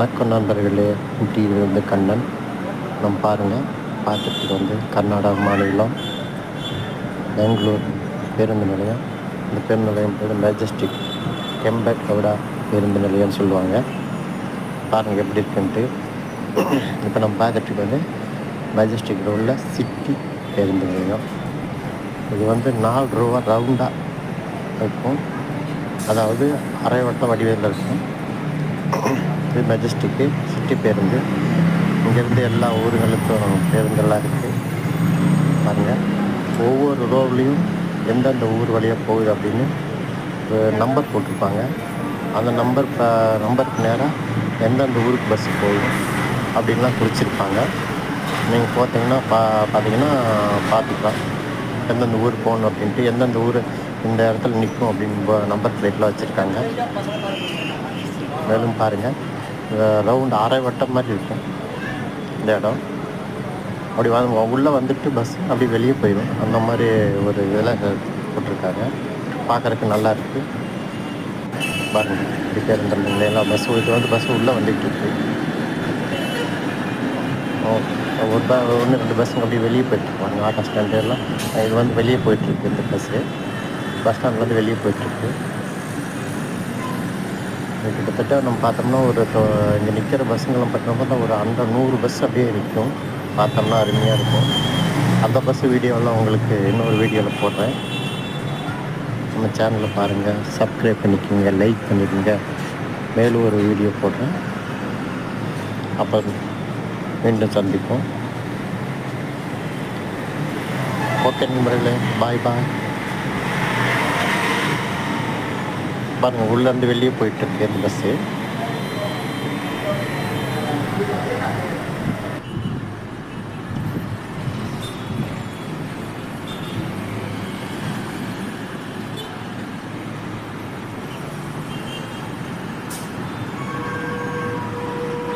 வணக்கம் நண்பர்களே ஊட்டியிலிருந்து கண்ணன். நம்ம பாருங்கள் பார்த்துட்டு வந்து கர்நாடகா மாநிலம் பெங்களூர் பேருந்து நிலையம். இந்த பேருந்து நிலையம் பேர் மெஜஸ்டிக் கெம்பட் கவுடா பேருந்து நிலையம்னு சொல்லுவாங்க. பாருங்கள் எப்படி இருக்குன்ட்டு. இப்போ நம்ம பார்த்துட்டு வந்து மெஜஸ்டிக் உள்ள சிட்டி பேருந்து நிலையம். இது வந்து நாலு ரூபா ரவுண்டாக இருக்கும். அதாவது அரை வட்ட வடிவில் இருக்கும். இது மெஜஸ்டிக்கு சிட்டி பேருந்து. இங்கேருந்து எல்லா ஊர்களுக்கும் பேருந்தெல்லாம் இருக்குது பாருங்கள் ஒவ்வொரு ரோவ்லேயும் எந்தெந்த ஊர் வழியாக போகுது அப்படின்னு நம்பர் போட்டிருப்பாங்க. அந்த நம்பர் நம்பருக்கு நேராக எந்தெந்த ஊருக்கு பஸ் போகும் அப்படின்லாம் குறிச்சிருப்பாங்க. நீங்கள் பார்த்தீங்கன்னா பா பார்த்தீங்கன்னா பார்த்துக்கலாம் எந்தெந்த ஊர் போகணும் அப்படின்ட்டு எந்தெந்த ஊர் இந்த இடத்துல நிற்கும் அப்படின்னு நம்பர் பிளேட்லாம் வச்சுருக்காங்க. மேலும் பாருங்கள் ரவுண்ட் அரை வட்டம் மாதிரி இருக்கும் இந்த இடம். அப்படி வந்து உள்ளே வந்துட்டு பஸ் அப்படி வெளியே போயிடும் அந்த மாதிரி ஒரு இதெல்லாம் போட்டிருக்காங்க. பார்க்குறக்கு நல்லா இருக்குது பாருங்க இப்படி பேருந்து எல்லாம் பஸ் இது வந்து பஸ் உள்ளே வந்துட்டு இருக்கு. ஒரு ப ஒன்று ரெண்டு பஸ்ஸுங்க அப்படியே வெளியே போயிட்டுருப்பாங்க ஆட்டோ ஸ்டாண்டு எல்லாம். இது வந்து வெளியே போயிட்டுருக்கு இந்த பஸ்ஸு பஸ் ஸ்டாண்ட்லேருந்து வெளியே போயிட்டுருக்கு கிட்டத்தட்ட நம்ம பார்த்தோம்னா ஒரு இங்கே நிற்கிற பஸ்ஸுங்கெல்லாம் பார்த்தோம்னா ஒரு அந்த நூறு பஸ் அப்படியே நிற்கும். பார்த்தோம்னா அருமையாக இருக்கும். அந்த பஸ்ஸு வீடியோலாம் உங்களுக்கு இன்னொரு வீடியோவில் போடுறேன். நம்ம சேனலில் பாருங்கள் சப்ஸ்கிரைப் பண்ணிக்கோங்க லைக் பண்ணிக்கோங்க. மேலும் ஒரு வீடியோ போடுறேன். அப்போ மீண்டும் சந்திப்போம். ஓகே நண்பர்களே பாய் பாய் பாருங்கள் உள்ளேருந்து வெளியே போயிட்டு இருக்கு இந்த பஸ்ஸு